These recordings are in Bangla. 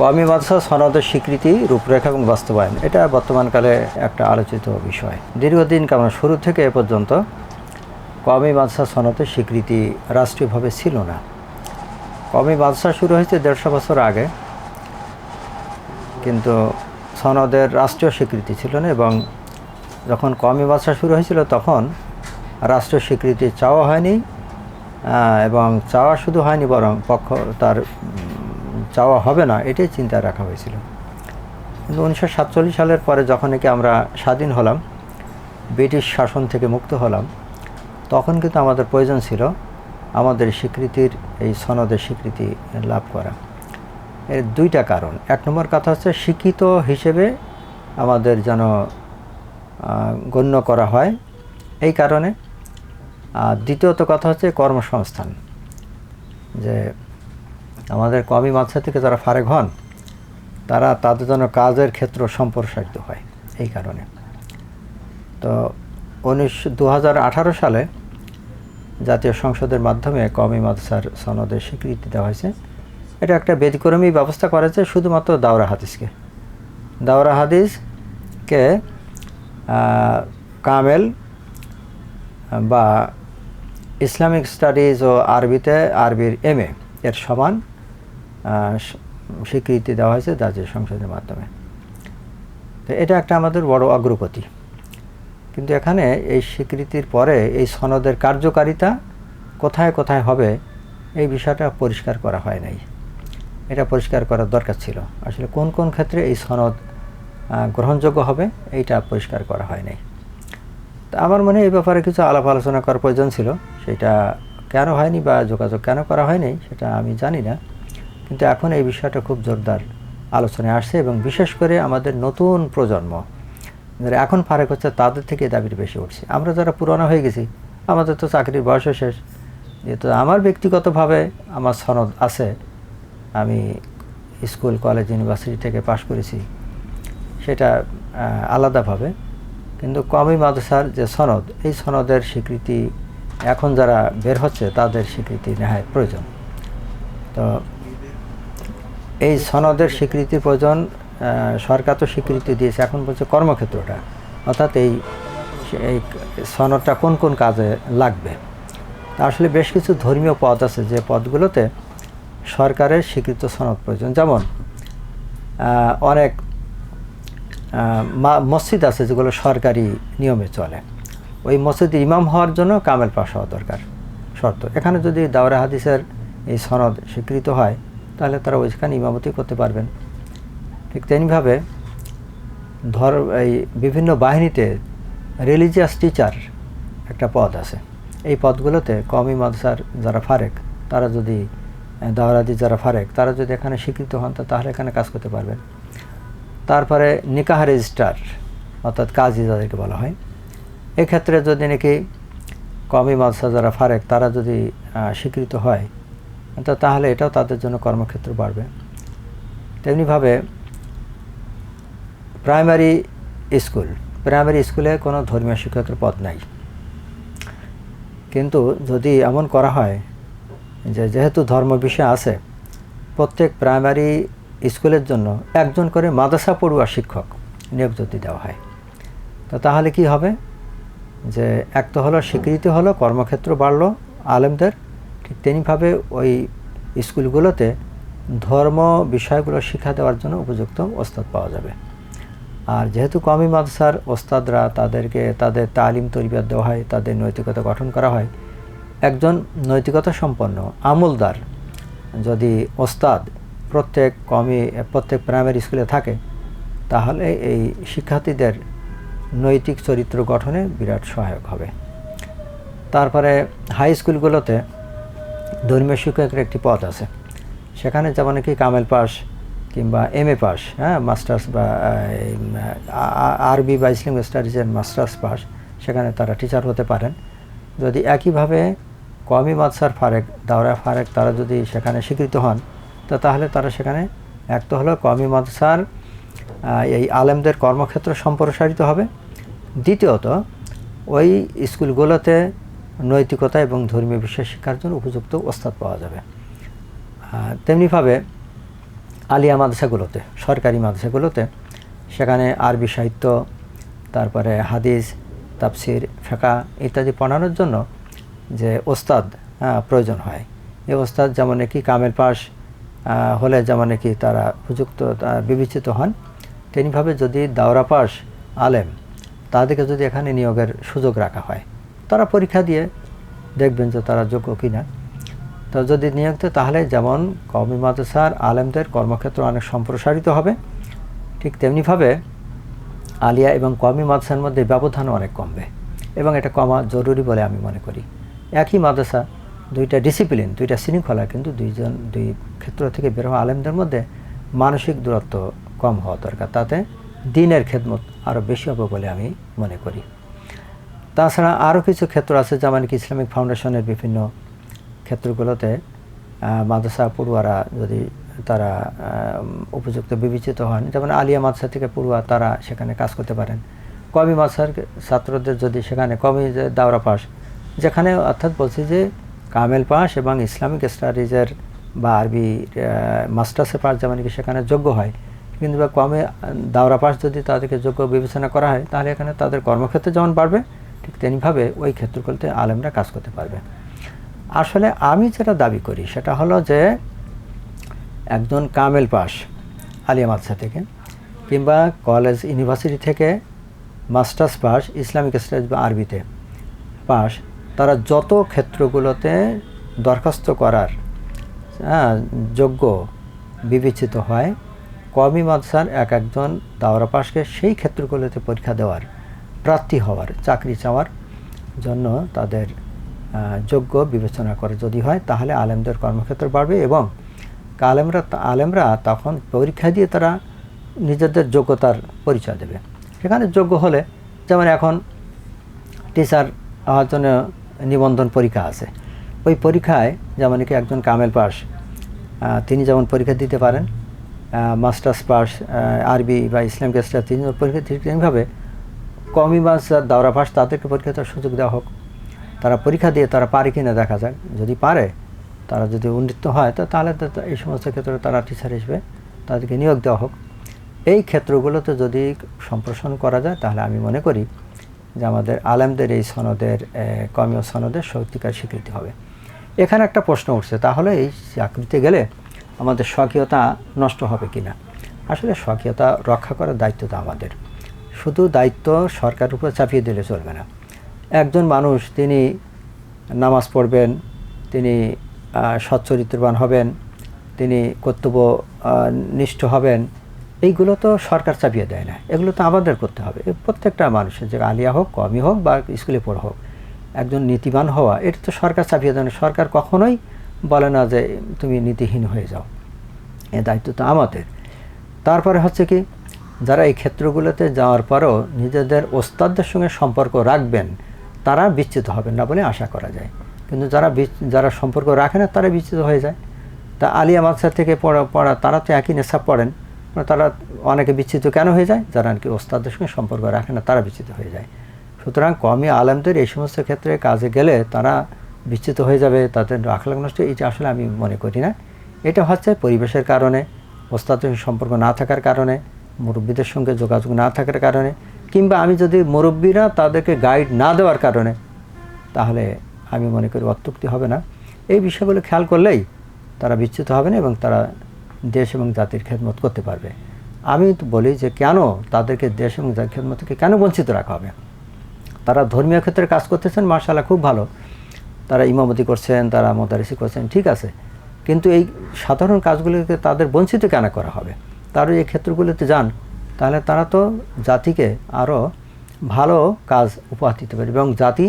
কমি মাদ্রাসা সনদের স্বীকৃতি, রূপরেখা এবং বাস্তবায়ন। এটা বর্তমানকালে একটা আলোচিত বিষয়। দীর্ঘদিন কেমন শুরু থেকে এ পর্যন্ত কমি মাদ্রাসা সনদের স্বীকৃতি রাষ্ট্রীয়ভাবে ছিল না। কমি মাদ্রাসা শুরু হয়েছে দেড়শো বছর আগে, কিন্তু সনদের রাষ্ট্রীয় স্বীকৃতি ছিল না এবং যখন কমি মাদ্রাসা শুরু হয়েছিল তখন রাষ্ট্রীয় স্বীকৃতি চাওয়া হয়নি এবং চাওয়া শুধু হয়নি, বরং পক্ষ তার চাওয়া হবে না, এটাই চিন্তায় রাখা হয়েছিল। কিন্তু উনিশশো সাতচল্লিশ সালের পরে যখন নাকি আমরা স্বাধীন হলাম, ব্রিটিশ শাসন থেকে মুক্ত হলাম, তখন কিন্তু আমাদের প্রয়োজন ছিল আমাদের স্বীকৃতির, এই সনদের স্বীকৃতি লাভ করা। এর দুইটা কারণ। এক নম্বর কথা হচ্ছে শিক্ষিত হিসেবে আমাদের যেন গণ্য করা হয় এই কারণে। আর দ্বিতীয়ত কথা হচ্ছে কর্মসংস্থান। যে আমাদের কমি মাদ্রাসা থেকে যারা ফারেক হন, তারা তাদের জন্য কাজের ক্ষেত্র সম্প্রসারিত হয় এই কারণে। তো উনিশশো দু সালে জাতীয় সংসদের মাধ্যমে কমি মাদ্রাসার সনদের স্বীকৃতি দেওয়া হয়েছে। এটা একটা ব্যতিক্রমী ব্যবস্থা করেছে শুধুমাত্র দাওরা হাদিসকে। দাওরা হাদিসকে কামেল বা ইসলামিক স্টাডিজ ও আরবিতে, আরবির এম এর সমান স্বীকৃতি দেওয়া হয়েছে জাতীয় সংসদের মাধ্যমে। তো এটা একটা আমাদের বড় অগ্রগতি। কিন্তু এখানে এই স্বীকৃতির পরে এই সনদের কার্যকারিতা কোথায় কোথায় হবে এই বিষয়টা পরিষ্কার করা হয় নাই। এটা পরিষ্কার করার দরকার ছিল। আসলে কোন কোন ক্ষেত্রে এই সনদ গ্রহণযোগ্য হবে এইটা পরিষ্কার করা হয় নাই। তা আমার মনে এই ব্যাপারে কিছু আলাপ আলোচনা করার প্রয়োজন ছিল। সেটা কেন হয়নি বা যোগাযোগ কেন করা হয়নি সেটা আমি জানি না। কিন্তু এখন এই বিষয়টা খুব জোরদার আলোচনায় আসছে এবং বিশেষ করে আমাদের নতুন প্রজন্ম, যারা এখন ফারেক হচ্ছে তাদের থেকে দাবিটা বেশি উঠছে। আমরা যারা পুরনো হয়ে গেছি, আমাদের তো চাকরির বয়সও শেষ। যেহেতু আমার ব্যক্তিগতভাবে আমার সনদ আছে, আমি স্কুল, কলেজ, ইউনিভার্সিটি থেকে পাশ করেছি, সেটা আলাদাভাবে। কিন্তু কমি মাদ্রাসার যে সনদ, এই সনদের স্বীকৃতি এখন যারা বের হচ্ছে তাদের স্বীকৃতি নেহায় প্রয়োজন। তো এই সনদের স্বীকৃতির প্রয়োজন সরকার তো স্বীকৃতি দিয়েছে, এখন বলছে কর্মক্ষেত্রটা। অর্থাৎ এই এই সনদটা কোন কোন কাজে লাগবে? আসলে বেশ কিছু ধর্মীয় পদ আছে যে পদগুলোতে সরকারের স্বীকৃত সনদ প্রয়োজন। যেমন অনেক মসজিদ আছে যেগুলো সরকারি নিয়মে চলে। ওই মসজিদের ইমাম হওয়ার জন্য কামেল পাশ হওয়া দরকার, শর্ত। এখানে যদি দাওরা হাদিসের এই সনদ স্বীকৃত হয় তাহলে তারা ওইখানে ইমামতি করতে পারবেন। ঠিক তেমনিভাবে ধর, এই বিভিন্ন বাহিনীতে রিলিজিয়াস টিচার একটা পদ আছে। এই পদগুলোতে কমি মাদ্রাসার যারা ফারেক, তারা যদি দাওরাদি যারা ফারেক, তারা যদি এখানে স্বীকৃত হন তাহলে এখানে কাজ করতে পারবেন। তারপরে নিকাহ রেজিস্ট্রার অর্থাৎ কাজী যাদেরকে বলা হয়। এক্ষেত্রে যদি নাকি কমি মাদ্রাসা যারা ফারেক, তারা যদি স্বীকৃত হয় তো তাহলে এটাও তাদের জন্য কর্মক্ষেত্র বাড়বে। তেমনিভাবে প্রাইমারি স্কুল, প্রাইমারি স্কুলে কোনো ধর্মীয় শিক্ষকের পদ নাই। কিন্তু যদি এমন করা হয় যে যেহেতু ধর্ম বিষয় আছে, প্রত্যেক প্রাইমারি স্কুলের জন্য একজন করে মাদ্রাসা পড়ুয়া শিক্ষক নিয়োগ যদি দেওয়া হয়, তো তাহলে কি হবে? যে এক তো হলো স্বীকৃতি হলো, কর্মক্ষেত্র বাড়লো আলেমদের ঠিক তেমনিভাবে ওই স্কুলগুলোতে ধর্ম বিষয়গুলো শিক্ষা দেওয়ার জন্য উপযুক্ত ওস্তাদ পাওয়া যাবে। আর যেহেতু কমি মাদ্রাসার ওস্তাদরা তাদেরকে, তাদের তালিম তরবিয়ত দেওয়া হয়, তাদের নৈতিকতা গঠন করা হয়, একজন নৈতিকতা সম্পন্ন আমলদার যদি ওস্তাদ প্রত্যেক কমি প্রত্যেক প্রাইমারি স্কুলে থাকে, তাহলে এই শিক্ষার্থীদের নৈতিক চরিত্র গঠনে বিরাট সহায়ক হবে। তারপরে হাই স্কুলগুলোতে ধর্মীয় শিক্ষকের একটি পদ আছে। সেখানে যেমন কি কামেল পাস কিংবা এম এ পাস হ্যাঁ মাস্টার্স বা আরবি বা ইসলামিক স্টাডিজের মাস্টার্স পাস, সেখানে তারা টিচার হতে পারেন। যদি একইভাবে কমি মাদসার ফারেক, দাওরা ফারেক তারা যদি সেখানে স্বীকৃত হন, তো তাহলে তারা সেখানে এক তো হলো কমি মাদসার এই আলেমদের কর্মক্ষেত্র সম্প্রসারিত হবে। দ্বিতীয়ত, ওই স্কুলগুলোতে নৈতিকতা এবং ধর্মীয় বিষয় শিক্ষার জন্য উপযুক্ত ওস্তাদ পাওয়া যাবে। তেমনিভাবে আলিয়া মাদ্রাসাগুলোতে, সরকারি মাদ্রাসাগুলোতে, সেখানে আরবি সাহিত্য, তারপরে হাদিস, তাফসির ফেকা ইত্যাদি পড়ানোর জন্য যে ওস্তাদ প্রয়োজন হয়। এই ওস্তাদ যেমন কি কামের পাশ হলে যেমন কি তারা উপযুক্ত বিবেচিত হন তেমনিভাবে যদি দাওরা পাশ আলেম, তাদেরকে যদি এখানে নিয়োগের সুযোগ রাখা হয় তারা পরীক্ষা দিয়ে দেখবেন যে তারা যোগ্য কিনা। তো যদি নিয়োগ দেয়, তাহলে যেমন কওমি মাদ্রাসার আলেমদের কর্মক্ষেত্র অনেক সম্প্রসারিত হবে, ঠিক তেমনিভাবে আলিয়া এবং কওমি মাদ্রাসার মধ্যে ব্যবধান অনেক কমবে এবং এটা কমা জরুরি বলে আমি মনে করি। একই মাদ্রাসা দুইটা ডিসিপ্লিন দুইটা শৃঙ্খলা কিন্তু দুইজন, দুই ক্ষেত্র থেকে বের হওয়া আলেমদের মধ্যে মানসিক দূরত্ব কম হওয়া দরকার। তাতে দিনের খেদমত আরও বেশি হবে বলে আমি মনে করি। তাছাড়া আরও কিছু ক্ষেত্র আছে যেমন কি ইসলামিক ফাউন্ডেশনের বিভিন্ন ক্ষেত্রগুলোতে মাদ্রাসা পড়ুয়ারা যদি তারা উপযুক্ত বিবেচিত হন, যেমন আলিয়া মাদ্রাসা থেকে পড়ুয়া তারা সেখানে কাজ করতে পারেন। কমি মাদ্রাসার ছাত্রদের যদি সেখানে কমি যে দাওরা পাস, যেখানে অর্থাৎ বলছি যে কামেল পাস এবং ইসলামিক স্টাডিজের বা আরবি মাস্টার্সের পাস যেমন কি সেখানে যোগ্য হয়। কিন্তু বা কমে দাওরা পাস যদি তাদেরকে যোগ্য বিবেচনা করা হয়, তাহলে এখানে তাদের কর্মক্ষেত্রে যেমন বাড়বে ঠিক তেমনিভাবে ওই ক্ষেত্রগুলোতে আলেমরা কাজ করতে পারবে। আসলে আমি যেটা দাবি করি সেটা হলো যে একজন কামেল পাস আলিয়া মাদ্রাসা থেকে কিংবা কলেজ ইউনিভার্সিটি থেকে মাস্টার্স পাস ইসলামিক স্টাডিজ বা আরবিতে পাস তারা যত ক্ষেত্রগুলোতে দরখাস্ত করার হ্যাঁ, যোগ্য বিবেচিত হয় কমি মাদ্রাসার এক একজন দাওরা পাশকে সেই ক্ষেত্রগুলোতে পরীক্ষা দেওয়ার প্রার্থী হওয়ার, চাকরি চাওয়ার জন্য তাদের যোগ্য বিবেচনা করে যদি হয়, তাহলে আলেমদের কর্মক্ষেত্র বাড়বে এবং আলেমরা আলেমরা তখন পরীক্ষা দিয়ে তারা নিজেদের যোগ্যতার পরিচয় দেবে। সেখানে যোগ্য হলে, যেমন এখন টিচার হওয়ার জন্য নিবন্ধন পরীক্ষা আছে। ওই পরীক্ষায় যেমন কি একজন কামেল পাস তিনি যেমন পরীক্ষা দিতে পারেন মাস্টার্স পাস আরবি বা ইসলাম গেস্টার তিনি পরীক্ষা ঠিক তেমনিভাবে কমি মাস দাওরা পাস তাদেরকে পরীক্ষা দেওয়ার সুযোগ দেওয়া হোক। তারা পরীক্ষা দিয়ে তারা পারে কিনা দেখা যাক। যদি পারে, তারা যদি উন্নীত হয়, তো তাহলে এই সমস্ত ক্ষেত্রে তারা টিচার হিসেবে তাদেরকে নিয়োগ দেওয়া হোক। এই ক্ষেত্রগুলোতে যদি সম্প্রসারণ করা যায়, তাহলে আমি মনে করি যে আমাদের আলেমদের এই সনদের কমীয় সনদের সত্যিকার স্বীকৃতি হবে। এখানে একটা প্রশ্ন উঠছে, তাহলে এই চাকরিতে গেলে আমাদের স্বকীয়তা নষ্ট হবে কিনা? আসলে স্বকীয়তা রক্ষা করার দায়িত্ব তো আমাদের। শুধু দায়িত্ব সরকার উপর চাপিয়ে দিলে চলবে না। একজন মানুষ, তিনি নামাজ পড়বেন, তিনি সচ্চরিত্রবান হবেন, তিনি কর্তব্য নিষ্ঠ হবেন, এইগুলো তো সরকার চাপিয়ে দেয় না। এগুলো তো আমাদের করতে হবে। প্রত্যেকটা মানুষের, যে আলিয়া হোক, কমই হোক বা স্কুলে পড়া হোক, একজন নীতিবান হওয়া এটা তো সরকার চাপিয়ে দেয় না। সরকার কখনোই বলে না যে, তুমি নীতিহীন হয়ে যাও। এ দায়িত্ব তো আমাদের। তারপরে হচ্ছে কি যারা এই ক্ষেত্রগুলোতে যাওয়ার পরও নিজেদের ওস্তাদদের সঙ্গে সম্পর্ক রাখবেন, তারা বিচ্যুত হবেন না বলে আশা করা যায়। কিন্তু যারা যারা সম্পর্ক রাখে না, তারা বিচ্যুত হয়ে যায়। তা আলিয়া মাদ্রাসা থেকে পড়া পড়া, তারা তো একই নেশা পড়েন। মানে তারা অনেকে বিচ্ছিত কেন হয়ে যায়? যারা নাকি ওস্তাদের সঙ্গে সম্পর্ক রাখে না, তারা বিচ্ছিত হয়ে যায়। সুতরাং কমই আলেমদের এই সমস্ত ক্ষেত্রে কাজে গেলে তারা বিচ্ছিত হয়ে যাবে, তাদের আখলাখ নষ্ট, এটা আসলে আমি মনে করি না। এটা হচ্ছে পরিবেশের কারণে ওস্তাদের সম্পর্ক না থাকার কারণে মুরব্বীদের সঙ্গে যোগাযোগ না থাকার কারণে, কিংবা আমি যদি মুরব্বীরা তাদেরকে গাইড না দেওয়ার কারণে, তাহলে আমি মনে করি অত্যুক্তি হবে না। এই বিষয়গুলো খেয়াল করলেই তারা বিচ্যুত হবে না এবং তারা দেশ এবং জাতির খেদমত করতে পারবে। আমি তো বলি যে কেন তাদেরকে দেশ এবং জাতির খেদমত থেকে কেন বঞ্চিত রাখা হবে? তারা ধর্মীয় ক্ষেত্রে কাজ করতেছেন মার্শাল্লাহ খুব ভালো। তারা ইমামতি করছেন, তারা মোদারিসি করছেন, ঠিক আছে। কিন্তু এই সাধারণ কাজগুলিকে তাদের বঞ্চিত কেন করা হবে? তারা এই ক্ষেত্রগুলিতে যান, তাহলে তারা তো জাতিকে আরও ভালো কাজ উপহার দিতে পারে এবং জাতি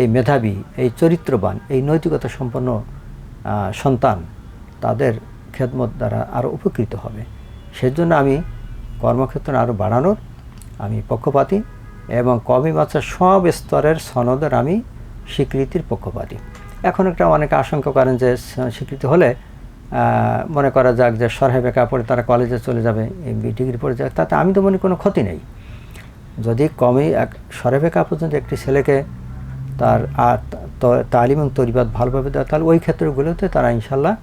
এই মেধাবী, এই চরিত্রবান, এই নৈতিকতা সম্পন্ন সন্তান তাদের খেদমত দ্বারা আরও উপকৃত হবে। সেজন্য আমি কর্মক্ষেত্র আরও বাড়ানোর আমি পক্ষপাতী এবং কমি মাত্রার সব স্তরের সনদের আমি স্বীকৃতির পক্ষপাতী। এখন একটা অনেকে আশঙ্কা করেন যে স্বীকৃতি হলে মনে করা যাক যে সরহে বেকা পড়ে তারা কলেজে চলে যাবে এমবি ডিগ্রি পড়ে যাক, তাতে আমি তো মনে কোনো ক্ষতি নেই। যদি কমই এক সরেবেকা পর্যন্ত একটি ছেলেকে তার তালিম এবং তরিবাদ ভালোভাবে দেওয়া, তাহলে ওই ক্ষেত্রগুলোতে তারা ইনশাল্লাহ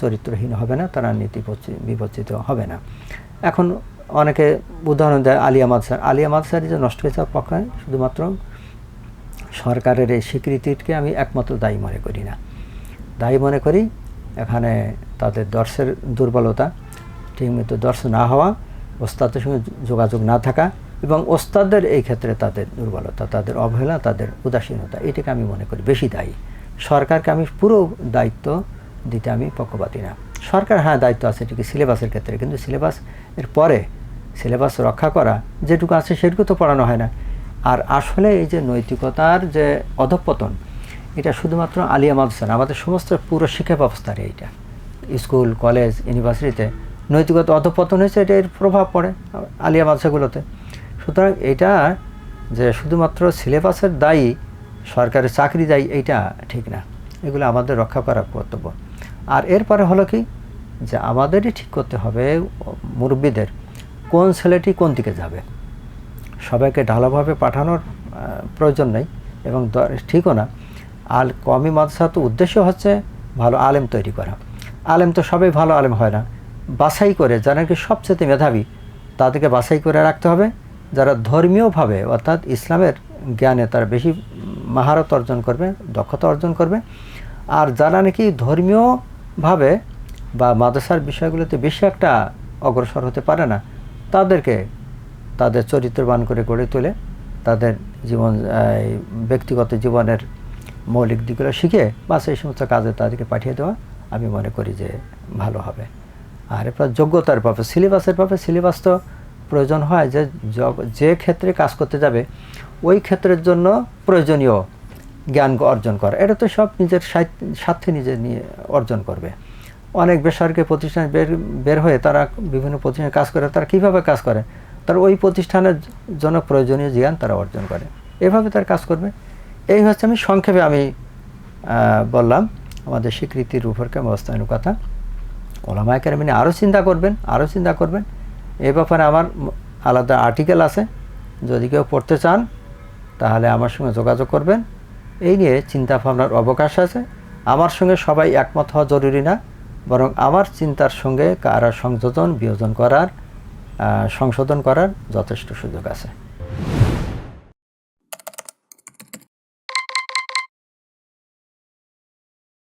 চরিত্রহীন হবে না, তারা নীতি বিপচ্ছিত হবে না। এখন অনেকে উদাহরণ দেয় আলিয়া মাদসার আলিয়া মাদসারি যে নষ্ট হয়ে যাওয়ার পক্ষে শুধুমাত্র সরকারের এই স্বীকৃতিকে আমি একমাত্র দায়ী মনে করি না। দায়ী মনে করি এখানে তাদের দর্শের দুর্বলতা ঠিকমতো দর্শ না হওয়া, ওস্তাদের সঙ্গে যোগাযোগ না থাকা এবং ওস্তাদের এই ক্ষেত্রে তাদের দুর্বলতা, তাদের অবহেলা, তাদের উদাসীনতা, এটাকে আমি মনে করি বেশি দায়ী। সরকারকে আমি পুরো দায়িত্ব দিতে আমি পক্ষপাতি না। সরকার হ্যাঁ দায়িত্ব আছে ঠিকই সিলেবাসের ক্ষেত্রে, কিন্তু সিলেবাস এর পরে সিলেবাস রক্ষা করা যেটুকু আছে সেটুকু তো পড়ানো হয় না। আর আসলে এই যে নৈতিকতার যে অধঃপতন এটা শুধুমাত্র আলিয়া মাদ্রাসা না, আমাদের সমস্ত পুরো শিক্ষা ব্যবস্থার এইটা। স্কুল, কলেজ, ইউনিভার্সিটিতে নৈতিকতা অধঃপতন হয়েছে, এটা এর প্রভাব পড়ে আলিয়া মাদ্রাসাগুলোতে। সুতরাং এটা যে শুধুমাত্র সিলেবাসের দায়ী সরকারের চাকরি দায়ী, এইটা ঠিক না। এগুলো আমাদের রক্ষা করা কর্তব্য। আর এরপরে হলো কি? যে আমাদেরই ঠিক করতে হবে মুরব্বীদের, কোন ছেলেটি কোন দিকে যাবে? সবাইকে ঢালাভাবে পাঠানোর প্রয়োজন নেই এবং ঠিকও না। আল কমি মাদ্রাসা তো উদ্দেশ্য হচ্ছে ভালো আলেম তৈরি করা। আলেম তো সবাই ভালো আলেম হয় না। বাছাই করে যারা নাকি সবচেয়ে মেধাবী, তাদেরকে বাছাই করে রাখতে হবে। যারা ধর্মীয়ভাবে অর্থাৎ ইসলামের জ্ঞানে তারা বেশি মাহারত অর্জন করবে, দক্ষতা অর্জন করবে। আর যারা নাকি ধর্মীয়ভাবে বা মাদ্রাসার বিষয়গুলোতে বেশি একটা অগ্রসর হতে পারে না, তাদেরকে তাদের চরিত্রবান করে গড়ে তোলে তাদের জীবন ব্যক্তিগত জীবনের মৌলিক দিকগুলো শিখে বা সেই সমস্ত কাজে তাদেরকে পাঠিয়ে দেওয়া আমি মনে করি যে ভালো হবে। আর এরপর যোগ্যতার ব্যাপারে সিলেবাসের ব্যাপারে সিলেবাস তো প্রয়োজন হয় যে যে ক্ষেত্রে কাজ করতে যাবে, ওই ক্ষেত্রের জন্য প্রয়োজনীয় জ্ঞান অর্জন করা। এটা তো সব নিজের স্বার্থে নিজে নিয়ে অর্জন করবে। অনেক বেসরকারি প্রতিষ্ঠান বের বের হয়ে তারা বিভিন্ন প্রতিষ্ঠানে কাজ করে, তারা কীভাবে কাজ করে? তার ওই প্রতিষ্ঠানের জন্য প্রয়োজনীয় জ্ঞান তারা অর্জন করে। এভাবে তার কাজ করবে। এই হচ্ছে আমি সংক্ষেপে আমি বললাম, আমাদের স্বীকৃতির উপরকে বাস্তবায়নের কথা। ওলামা একাডেমি আরও চিন্তা করবেন আরও চিন্তা করবেন। এ ব্যাপারে আমার আলাদা আর্টিকেল আছে। যদি কেউ পড়তে চান, তাহলে আমার সঙ্গে যোগাযোগ করবেন। এই নিয়ে চিন্তা ভাবনার অবকাশ আছে। আমার সঙ্গে সবাই একমত হওয়া জরুরি না, বরং আমার চিন্তার সঙ্গে কারা সংযোজন, বিয়োজন করার সংশোধন করার যথেষ্ট সুযোগ আছে।